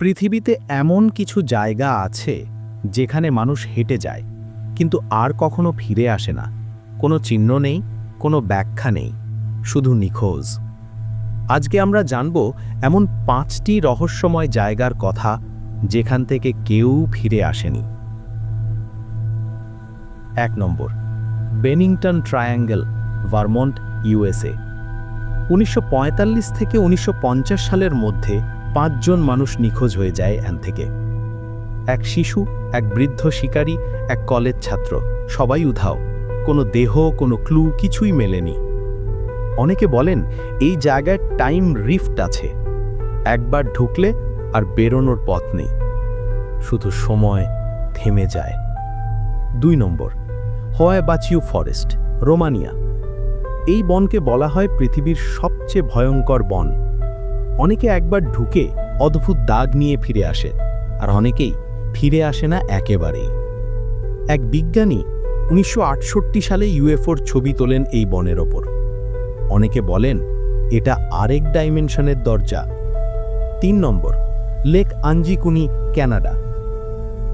পৃথিবীতে এমন কিছু জায়গা আছে যেখানে মানুষ হেঁটে যায়, কিন্তু আর কখনো ফিরে আসে না। কোনো চিহ্ন নেই, কোনো ব্যাখ্যা নেই, শুধু নিখোঁজ। আজকে আমরা জানব এমন পাঁচটি রহস্যময় জায়গার কথা যেখান থেকে কেউ ফিরে আসেনি। এক নম্বর, বেনিংটন ট্রায়াঙ্গেল, ভারমন্ট ইউএসএ উনিশশো পঁয়তাল্লিশ থেকে উনিশশো পঞ্চাশ সালের মধ্যে পাঁচজন মানুষ নিখোঁজ হয়ে যায় এন থেকে। এক শিশু, এক বৃদ্ধ শিকারী, এক কলেজ ছাত্র, সবাই উধাও। কোনো দেহ, কোনো ক্লু, কিছুই মেলেনি। অনেকে বলেন, এই জায়গায় টাইম রিফট আছে। একবার ঢুকলে আর বেরোনোর পথ নেই। শুধু সময় থেমে যায়। দুই নম্বর হোয়াই বাচিউ ফরেস্ট, রোমানিয়া। এই বনকে বলা হয় পৃথিবীর সবচেয়ে ভয়ঙ্কর বন। অনেকে একবার ঢুকে অদ্ভুত দাগ নিয়ে ফিরে আসে, আর অনেকেই ফিরে আসে না একেবারেই। এক বিজ্ঞানী উনিশশো আটষট্টি সালে ইউএফওর ছবি তোলেন এই বনের ওপর। অনেকে বলেন, এটা আরেক ডাইমেনশনের দরজা। তিন নম্বর, লেক আঞ্জিকুনি, ক্যানাডা।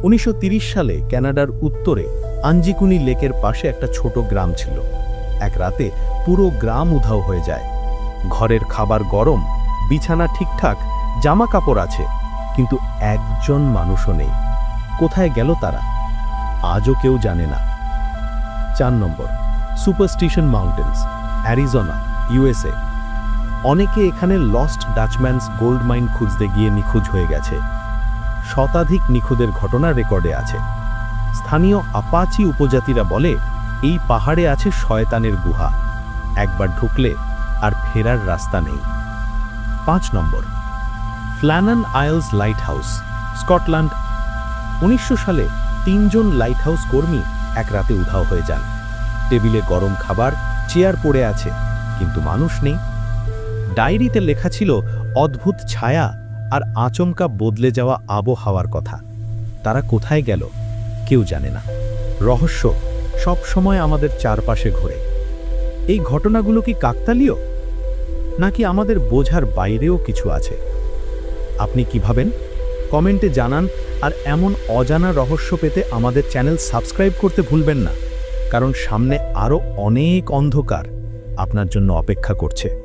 উনিশশো সালে ক্যানাডার উত্তরে আঞ্জিকুনি লেকের পাশে একটা ছোট গ্রাম ছিল। এক রাতে পুরো গ্রাম উধাও হয়ে যায়। ঘরের খাবার গরম বিছানা ঠিকঠাক জামা কাপড় আছে, কিন্তু একজন মানুষও নেই। কোথায় গেল তারা? আজও কেউ জানে না। চার নম্বর, সুপারস্টিশন মাউন্টেন্স, অ্যারিজোনা, ইউএসএ। অনেকে এখানে লস্ট ডাচম্যানস গোল্ড মাইন খুঁজতে গিয়ে নিখোঁজ হয়ে গেছে। শতাধিক নিখোঁজের ঘটনা রেকর্ডে আছে। স্থানীয় আপাচি উপজাতিরা বলে, এই পাহাড়ে আছে শয়তানের গুহা। একবার ঢুকলে আর ফেরার রাস্তা নেই। পাঁচ নম্বর। Flannan Isles lighthouse Scotland. উনিশশো সালে তিনজন লাইট হাউস কর্মী এক রাতে উধাও হয়ে যান। টেবিলে গরম খাবার, চেয়ার পড়ে আছে, কিন্তু মানুষ নেই। ডায়েরিতে লেখা ছিল, অদ্ভুত ছায়া আর আচমকা বদলে যাওয়া আবহাওয়ার কথা। তারা কোথায় গেল, কেউ জানে না। রহস্য সব সময় আমাদের চারপাশে ঘোরে। এই ঘটনাগুলো কি কাকতালীয়? নাকি আমাদের বোঝার বাইরেও কিছু আছে? আপনি কি ভাবেন? কমেন্টে জানান আর এমন অজানা রহস্য পেতে আমাদের চ্যানেল সাবস্ক্রাইব করতে ভুলবেন না, কারণ সামনে আরও অনেক অন্ধকার আপনার জন্য অপেক্ষা করছে।